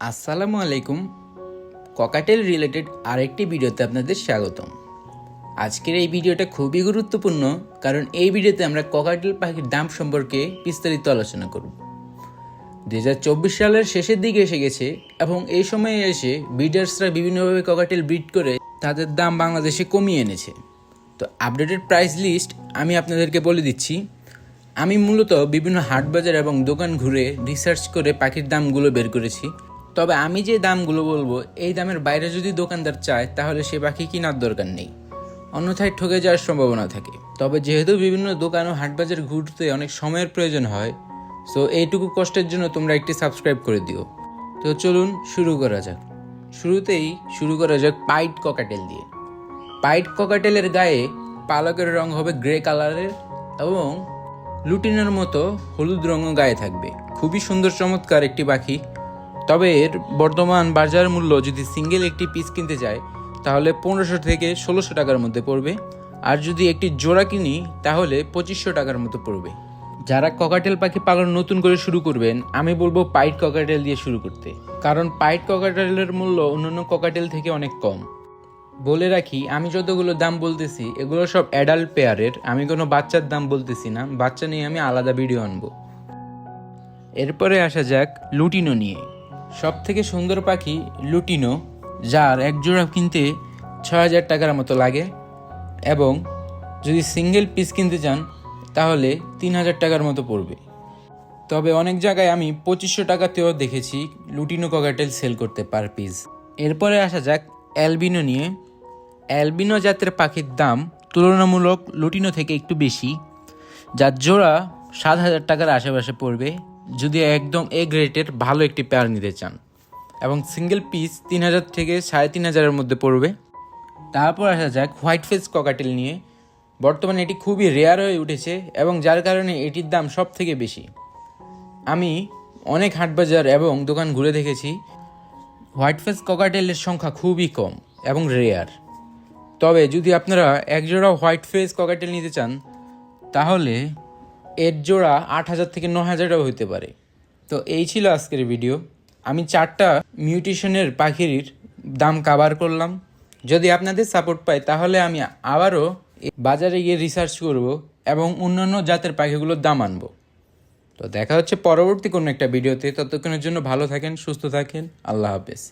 আসসালামু আলাইকুম। Cockatiel related আরেকটি ভিডিওতে আপনাদের স্বাগতম। আজকের এই ভিডিওটা খুবই গুরুত্বপূর্ণ, কারণ এই ভিডিওতে আমরা ককাটেল পাখির দাম সম্পর্কে বিস্তারিত আলোচনা করব। দু হাজার চব্বিশ সালের শেষের দিকে এসে গেছে এবং এই সময়ে এসে ব্রিডার্সরা বিভিন্নভাবে ককাটেল ব্রিড করে তাদের দাম বাংলাদেশে কমিয়ে এনেছে। তো আপডেটেড প্রাইস লিস্ট আমি আপনাদেরকে বলে দিচ্ছি। আমি মূলত বিভিন্ন হাট বাজার এবং দোকান ঘুরে রিসার্চ করে পাখির দামগুলো বের করেছি। তবে আমি যে দামগুলো বলব, এই দামের বাইরে যদি দোকানদার চায়, তাহলে সে পাখি কেনার দরকার নেই। অন্যথায় ঠকে যাওয়ার সম্ভাবনা থাকে। তবে যেহেতু বিভিন্ন দোকান ও হাটবাজার ঘুরতে অনেক সময়ের প্রয়োজন হয় সো এইটুকু কষ্টের জন্য তোমরা একটি সাবস্ক্রাইব করে দিও। তো চলুন শুরু করা যাক। শুরুতেই শুরু করা যাক পাইট ককাটেল দিয়ে। পাইট ককাটেলের গায়ে পালকের রং হবে গ্রে কালারের এবং লুটিনের মতো হলুদ রঙও গায়ে থাকবে। খুবই সুন্দর চমৎকার একটি পাখি। তবে এর বর্তমান বাজার মূল্য যদি সিঙ্গেল একটি পিস কিনতে যায়, তাহলে পনেরোশো থেকে ষোলোশো টাকার মধ্যে পড়বে। আর যদি একটি জোড়া কিনি, তাহলে পঁচিশশো টাকার মতো পড়বে। যারা ককাটেল পাখি পালন নতুন করে শুরু করবেন, আমি বলব পাইট ককাটেল দিয়ে শুরু করতে। কারণ পাইট ককাটেলের মূল্য অন্যান্য ককাটেল থেকে অনেক কম। বলে রাখি, আমি যতগুলো দাম বলতেছি, এগুলো সব অ্যাডাল্ট পেয়ারের আমি কোনো বাচ্চার দাম বলতেছি না, বাচ্চা নিয়ে আমি আলাদা ভিডিও আনব। এরপরে আসা যাক লুটিনো নিয়ে। সব থেকে সুন্দর পাখি লুটিনো, যার এক জোড়া কিনতে ছ হাজার টাকার মতো লাগে। এবং যদি সিঙ্গেল পিস কিনতে চান, তাহলে তিন হাজার টাকার মতো পড়বে। তবে অনেক জায়গায় আমি পঁচিশশো টাকাতেও দেখেছি লুটিনো ককাটেল সেল করতে পার পিস এরপরে আসা যাক অ্যালবিনো নিয়ে। অ্যালবিনো জাতের পাখির দাম তুলনামূলক লুটিনো থেকে একটু বেশি, যার জোড়া সাত হাজার টাকার আশেপাশে পড়বে। যদি একদম এ গ্রেটের ভালো একটি পেয়ার নিতে চান এবং সিঙ্গেল পিস তিন হাজার থেকে সাড়ে তিন হাজারের মধ্যে পড়বে। তারপর আসা যাক হোয়াইট ফেস ককাটেল নিয়ে। বর্তমানে এটি খুবই রেয়ার হয়ে উঠেছে এবং যার কারণে এটির দাম সব থেকে বেশি। আমি অনেক হাটবাজার এবং দোকান ঘুরে দেখেছি। হোয়াইট ফেস ককাটেলের সংখ্যা খুবই কম এবং রেয়ার তবে যদি আপনারা একজোড়া হোয়াইট ফেস ককাটেল নিতে চান, তাহলে এর জোড়া আট হাজার থেকে ন হাজারও হতে পারে। তো এই ছিল আজকের ভিডিও আমি চারটা মিউটেশনের পাখির দাম কাভার করলাম। যদি আপনাদের সাপোর্ট পাই, তাহলে আমি আবারও বাজারে গিয়ে রিসার্চ করব এবং অন্যান্য জাতের পাখিগুলোর দাম আনব। তো দেখা হচ্ছে পরবর্তী কোনো একটা ভিডিওতে ততক্ষণের জন্য ভালো থাকেন, সুস্থ থাকেন। আল্লাহ হাফেজ।